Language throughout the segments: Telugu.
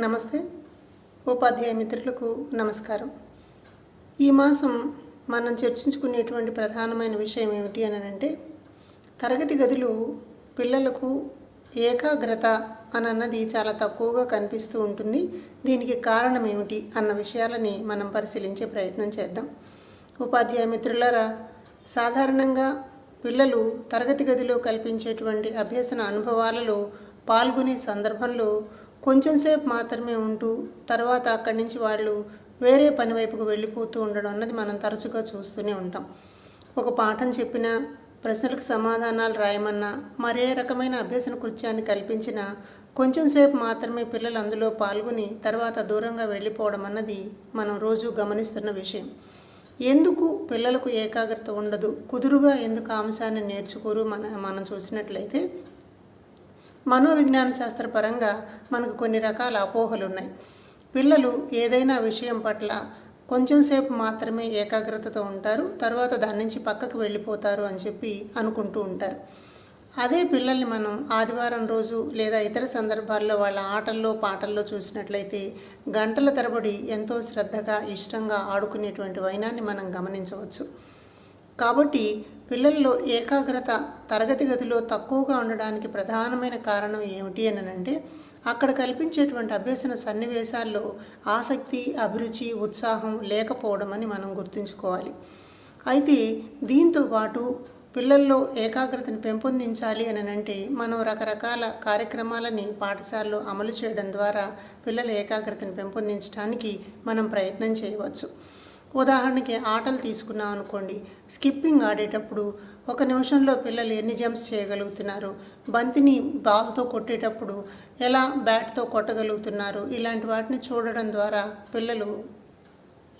నమస్తే. ఉపాధ్యాయ మిత్రులకు నమస్కారం. ఈ మాసం మనం చర్చించుకునేటువంటి ప్రధానమైన విషయం ఏమిటి అని అంటే తరగతి గదులు పిల్లలకు ఏకాగ్రత అనన్నది అన్నది చాలా తక్కువగా కనిపిస్తూ ఉంటుంది. దీనికి కారణం ఏమిటి అన్న విషయాలని మనం పరిశీలించే ప్రయత్నం చేద్దాం. ఉపాధ్యాయ మిత్రులారా సాధారణంగా పిల్లలు తరగతి గదిలో కల్పించేటువంటి అభ్యసన అనుభవాలలో పాల్గొనే సందర్భంలో కొంచెం సేపు మాత్రమే ఉంటూ తర్వాత అక్కడి నుంచి వాళ్ళు వేరే పని వైపుకు వెళ్ళిపోతూ ఉండడం అన్నది మనం తరచుగా చూస్తూనే ఉంటాం. ఒక పాఠం చెప్పినా ప్రశ్నలకు సమాధానాలు రాయమన్నా మరే రకమైన అభ్యసన కృత్యాన్ని కల్పించినా కొంచెం సేపు మాత్రమే పిల్లలు అందులో పాల్గొని తర్వాత దూరంగా వెళ్ళిపోవడం అన్నది మనం రోజు గమనిస్తున్న విషయం. ఎందుకు పిల్లలకు ఏకాగ్రత ఉండదు? కుదురుగా ఎందుకు అంశాన్ని నేర్చుకోరు? మన మనం చూసినట్లయితే మనోవిజ్ఞాన శాస్త్రపరంగా మనకు కొన్ని రకాల అపోహలు ఉన్నాయి పిల్లలు ఏదైనా విషయం పట్ల కొంచెం సేపు మాత్రమే ఏకాగ్రతతో ఉంటారు తర్వాత దాని నుంచి పక్కకు వెళ్ళిపోతారు అని చెప్పి అనుకుంటూ ఉంటారు. అదే పిల్లల్ని మనం ఆదివారం రోజు లేదా ఇతర సందర్భాల్లో వాళ్ళ ఆటల్లో పాటల్లో చూసినట్లయితే గంటల తరబడి ఎంతో శ్రద్ధగా ఇష్టంగా ఆడుకునేటువంటి వైనాన్ని మనం గమనించవచ్చు. కాబట్టి పిల్లల్లో ఏకాగ్రత తరగతి గదిలో తక్కువగా ఉండడానికి ప్రధానమైన కారణం ఏమిటి అని అంటే అక్కడ కల్పించేటువంటి అభ్యసన సన్నివేశాల్లో ఆసక్తి అభిరుచి ఉత్సాహం లేకపోవడం అని మనం గుర్తుంచుకోవాలి. అయితే దీంతో పాటు పిల్లల్లో ఏకాగ్రతను పెంపొందించాలి అని అంటే మనం రకరకాల కార్యక్రమాలని పాఠశాలలో అమలు చేయడం ద్వారా పిల్లల ఏకాగ్రతను పెంపొందించడానికి మనం ప్రయత్నం చేయవచ్చు. ఉదాహరణకి ఆటలు తీసుకున్నాం అనుకోండి. స్కిప్పింగ్ ఆడేటప్పుడు ఒక నిమిషంలో పిల్లలు ఎన్ని జంప్స్ చేయగలుగుతున్నారు? బంతిని బాల్తో కొట్టేటప్పుడు ఎలా బ్యాట్తో కొట్టగలుగుతున్నారు? ఇలాంటి వాటిని చూడడం ద్వారా పిల్లలు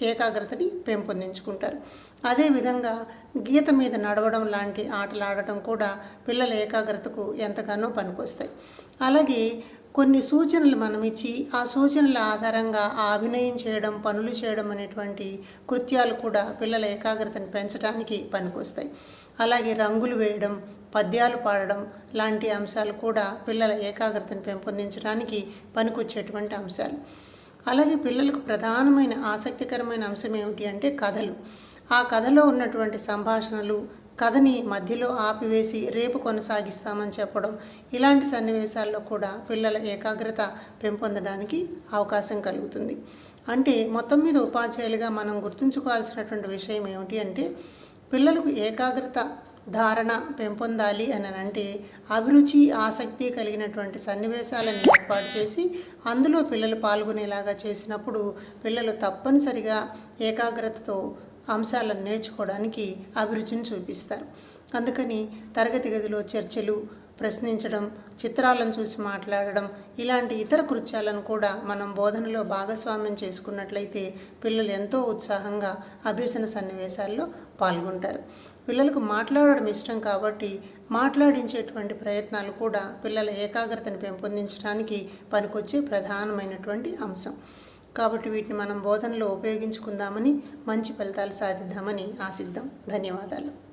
ఏకాగ్రతని పెంపొందించుకుంటారు. అదేవిధంగా గీత మీద నడవడం లాంటి ఆటలు ఆడటం కూడా పిల్లల ఏకాగ్రతకు ఎంతగానో పనికొస్తాయి. అలాగే కొన్ని సూచనలు మనం ఇచ్చి ఆ సూచనల ఆధారంగా ఆ అభినయం చేయడం పనులు చేయడం అనేటువంటి కృత్యాలు కూడా పిల్లల ఏకాగ్రతను పెంచడానికి పనికొస్తాయి. అలాగే రంగులు వేయడం పద్యాలు పాడడం లాంటి అంశాలు కూడా పిల్లల ఏకాగ్రతను పెంపొందించడానికి పనికొచ్చేటువంటి అంశాలు. అలాగే పిల్లలకు ప్రధానమైన ఆసక్తికరమైన అంశం ఏమిటి అంటే కథలు. ఆ కథలో ఉన్నటువంటి సంభాషణలు కథని మధ్యలో ఆపివేసి రేపు కొనసాగిస్తామని చెప్పడం ఇలాంటి సన్నివేశాల్లో కూడా పిల్లల ఏకాగ్రత పెంపొందడానికి అవకాశం కలుగుతుంది. అంటే మొత్తం మీద ఉపాధ్యాయులుగా మనం గుర్తుంచుకోవాల్సినటువంటి విషయం ఏమిటి అంటే పిల్లలకు ఏకాగ్రత ధారణ పెంపొందాలి అని అంటే అభిరుచి ఆసక్తి కలిగినటువంటి సన్నివేశాలను ఏర్పాటు చేసి అందులో పిల్లలు పాల్గొనేలాగా చేసినప్పుడు పిల్లలు తప్పనిసరిగా ఏకాగ్రతతో అంశాలను నేర్చుకోవడానికి అభిరుచిని చూపిస్తారు. అందుకని తరగతి గదిలో చర్చలు ప్రశ్నించడం చిత్రాలను చూసి మాట్లాడడం ఇలాంటి ఇతర కృత్యాలను కూడా మనం బోధనలో భాగస్వామ్యం చేసుకున్నట్లయితే పిల్లలు ఎంతో ఉత్సాహంగా అభ్యసన సన్నివేశాల్లో పాల్గొంటారు. పిల్లలకు మాట్లాడడం ఇష్టం కాబట్టి మాట్లాడించేటువంటి ప్రయత్నాలు కూడా పిల్లల ఏకాగ్రతను పెంపొందించడానికి పనికొచ్చే ప్రధానమైనటువంటి అంశం. కాబట్టి వీటిని మనం బోధనలో ఉపయోగించుకుందామని మంచి ఫలితాలు సాధిద్దామని ఆశిద్దాం. ధన్యవాదాలు.